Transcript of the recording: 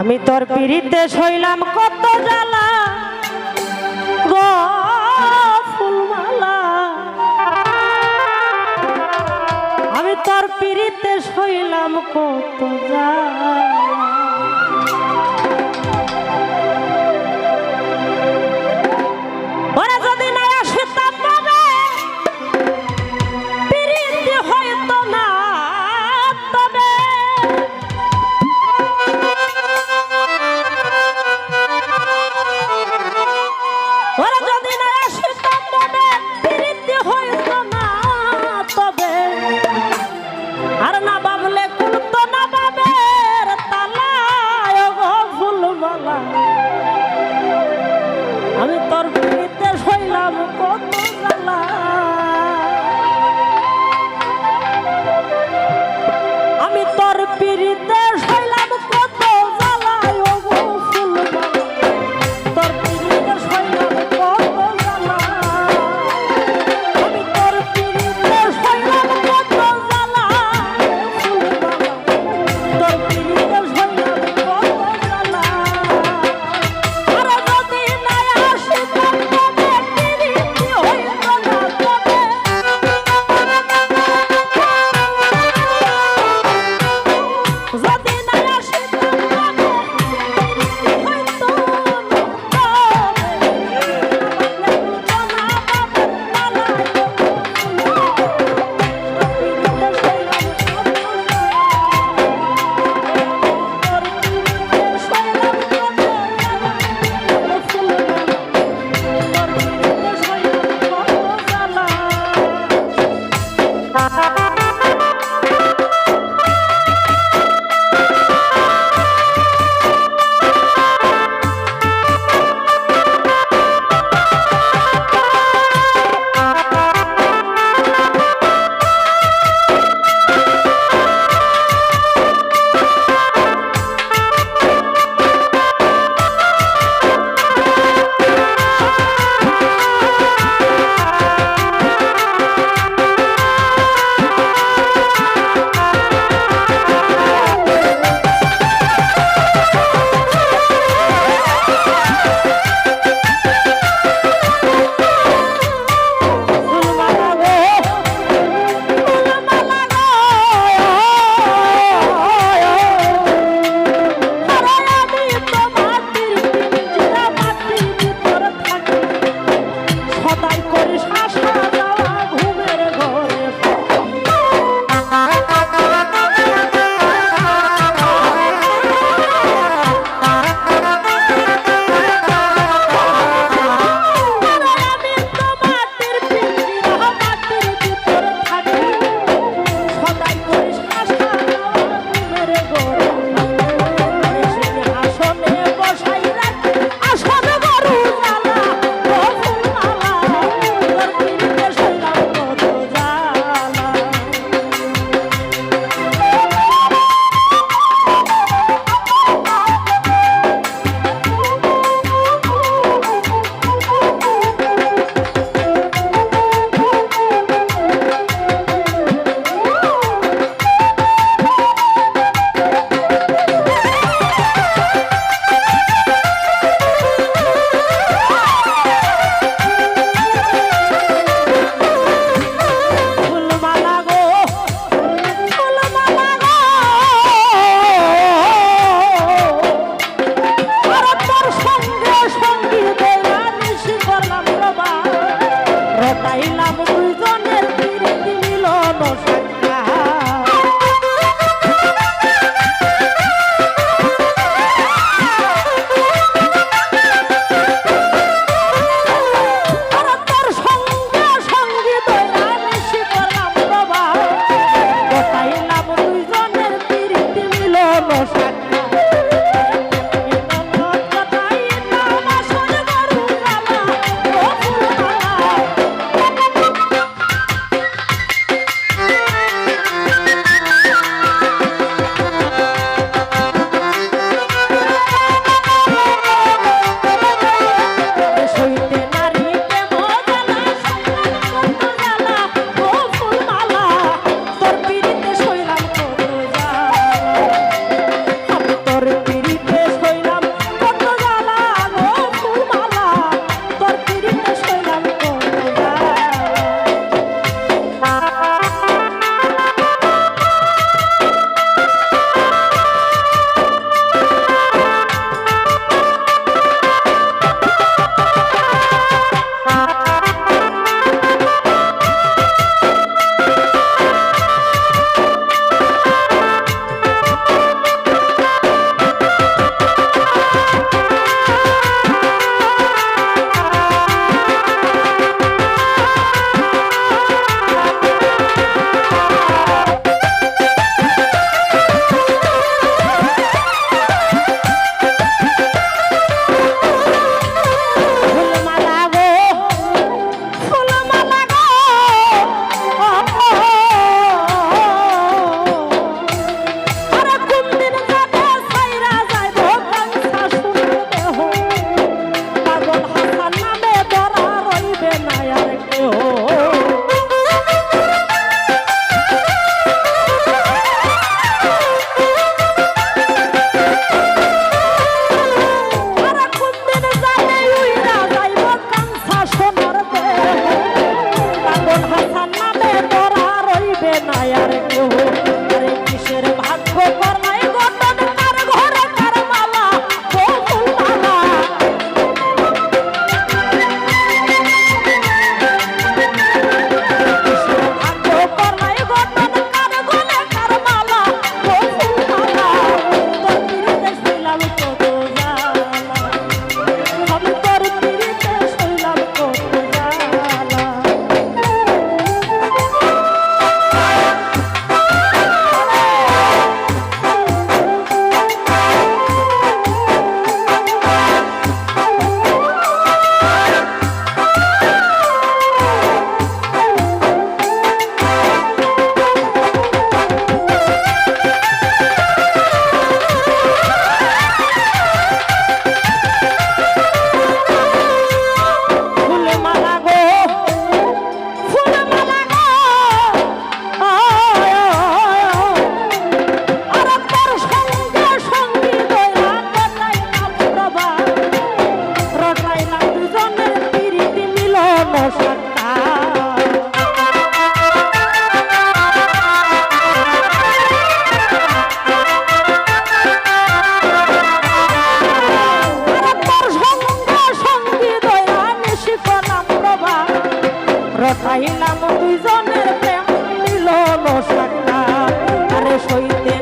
আমি তোর পিড়িতে শৈলাম কত জ্বালা আমি তোর পিড়িতে শৈলাম কত জ্বালা। 먹고 দুইজনের প্রেম মিলন সাক্ষাৎ আরে সইতে